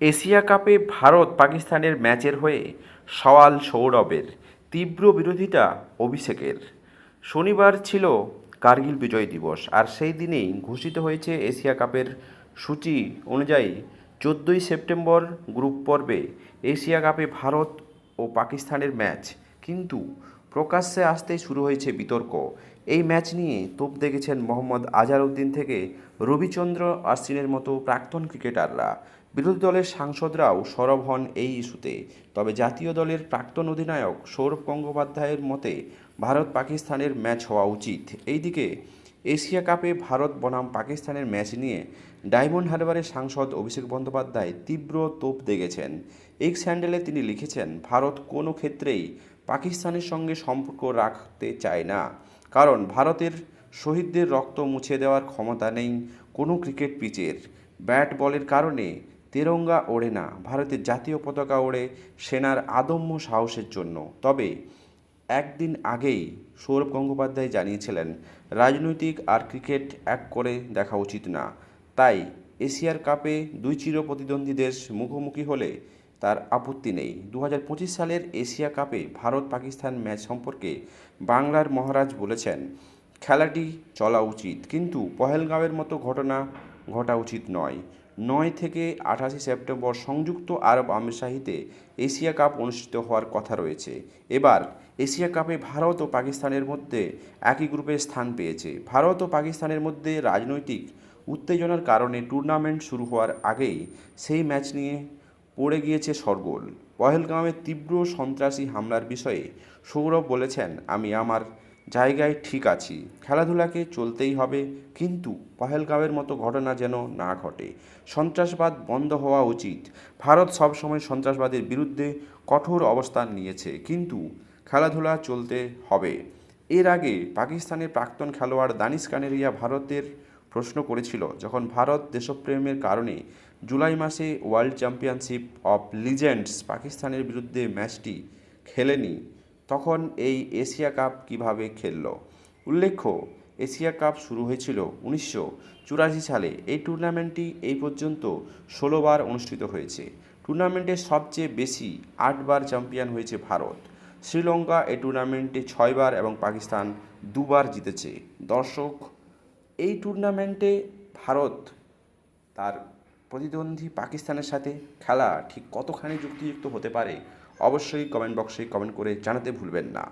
Asia কাপে ভারত পাকিস্তানের ম্যাচের হয়ে সওয়াল সৌরভের তীব্র বিরোধিতা অভিষেকের। শনিবার ছিল কার্গিল বিজয় দিবস, আর সেই দিনেই ঘোষিত হয়েছে এশিয়া কাপের সূচি অনুযায়ী চোদ্দোই সেপ্টেম্বর গ্রুপ পর্বে এশিয়া কাপে ভারত ও পাকিস্তানের ম্যাচ। কিন্তু প্রকাশ্যে আসতেই শুরু হয়েছে বিতর্ক। এই ম্যাচ নিয়ে তোপ দেখেছেন মোহাম্মদ আজহারউদ্দিন থেকে রবিচন্দ্র আশ্বিনের মতো প্রাক্তন ক্রিকেটাররা। বিরোধী দলের সাংসদরাও সরব হন এই ইস্যুতে। তবে জাতীয় দলের প্রাক্তন অধিনায়ক সৌরভ গঙ্গোপাধ্যায়ের মতে ভারত পাকিস্তানের ম্যাচ হওয়া উচিত। এইদিকে এশিয়া কাপে ভারত বনাম পাকিস্তানের ম্যাচ নিয়ে ডায়মন্ড হারবারের সাংসদ অভিষেক বন্দ্যোপাধ্যায় তীব্র তোপ দেগেছেন। এক্স স্যান্ডেলে তিনি লিখেছেন, ভারত কোনো ক্ষেত্রেই পাকিস্তানের সঙ্গে সম্পর্ক রাখতে চায় না। কারণ ভারতের শহীদদের রক্ত মুছে দেওয়ার ক্ষমতা নেই কোনো ক্রিকেট পিচের। ব্যাট বলের কারণে তেরঙ্গা ওড়ে না। ভারতের জাতীয় পতাকা ওড়ে সেনার আদম্য সাহসের জন্য। তবে একদিন আগেই সৌরভ গঙ্গোপাধ্যায় জানিয়েছিলেন, রাজনৈতিক আর ক্রিকেট এক করে দেখা উচিত না। তাই এশিয়ার কাপে দুই চির প্রতিদ্বন্দ্বী দেশ মুখোমুখি হলে তার আপত্তি নেই। দু হাজার পঁচিশ সালের এশিয়া কাপে ভারত পাকিস্তান ম্যাচ সম্পর্কে বাংলার মহারাজ বলেছেন, খেলাটি চলা উচিত। কিন্তু পহেলগাঁওয়ের মতো ঘটনা ঘটা উচিত নয়। নয় থেকে আঠাশে সেপ্টেম্বর সংযুক্ত আরব আমিরশাহিতে এশিয়া কাপ অনুষ্ঠিত হওয়ার কথা রয়েছে। এবার এশিয়া কাপে ভারত ও পাকিস্তানের মধ্যে একই গ্রুপে স্থান পেয়েছে। ভারত ও পাকিস্তানের মধ্যে রাজনৈতিক উত্তেজনার কারণে টুর্নামেন্ট শুরু হওয়ার আগেই সেই ম্যাচ নিয়ে পড়ে গিয়েছে সরগোল পহেলগাঁওয়ের তীব্র সন্ত্রাসী হামলার বিষয়ে সৌরভ বলেছেন, আমি আমার জায়গায় ঠিক আছি। খেলাধুলাকে চলতেই হবে, কিন্তু পহেলগাঁওয়ের মতো ঘটনা যেন না ঘটে। সন্ত্রাসবাদ বন্ধ হওয়া উচিত। ভারত সবসময় সন্ত্রাসবাদের বিরুদ্ধে কঠোর অবস্থান নিয়েছে, কিন্তু খেলাধুলা চলতে হবে। এর আগে পাকিস্তানের প্রাক্তন খেলোয়াড় দানিশ কানেরিয়া ভারতের প্রশ্ন করেছিল যখন ভারত দেশপ্রেমের কারণে জুলাই মাসে ওয়ার্ল্ড চ্যাম্পিয়নশিপ অফ লিজেন্ডস পাকিস্তানের বিরুদ্ধে ম্যাচটি খেলেনি। তখন এই এশিয়া কাপ কীভাবে খেলল? উল্লেখ্য, এশিয়া কাপ শুরু হয়েছিল উনিশশো চুরাশি সালে। এই টুর্নামেন্টটি এই পর্যন্ত ষোলোবার অনুষ্ঠিত হয়েছে। টুর্নামেন্টে সবচেয়ে বেশি আটবার চ্যাম্পিয়ন হয়েছে ভারত। শ্রীলঙ্কা এই টুর্নামেন্টে ছয়বার এবং পাকিস্তান দুবার জিতেছে। দর্শক, এই টুর্নামেন্টে ভারত তার প্রতিদ্বন্দ্বী পাকিস্তানের সাথে খেলা ঠিক কতখানি যুক্তিযুক্ত হতে পারে, অবশ্যই কমেন্ট বক্সে কমেন্ট করে জানাতে ভুলবেন না।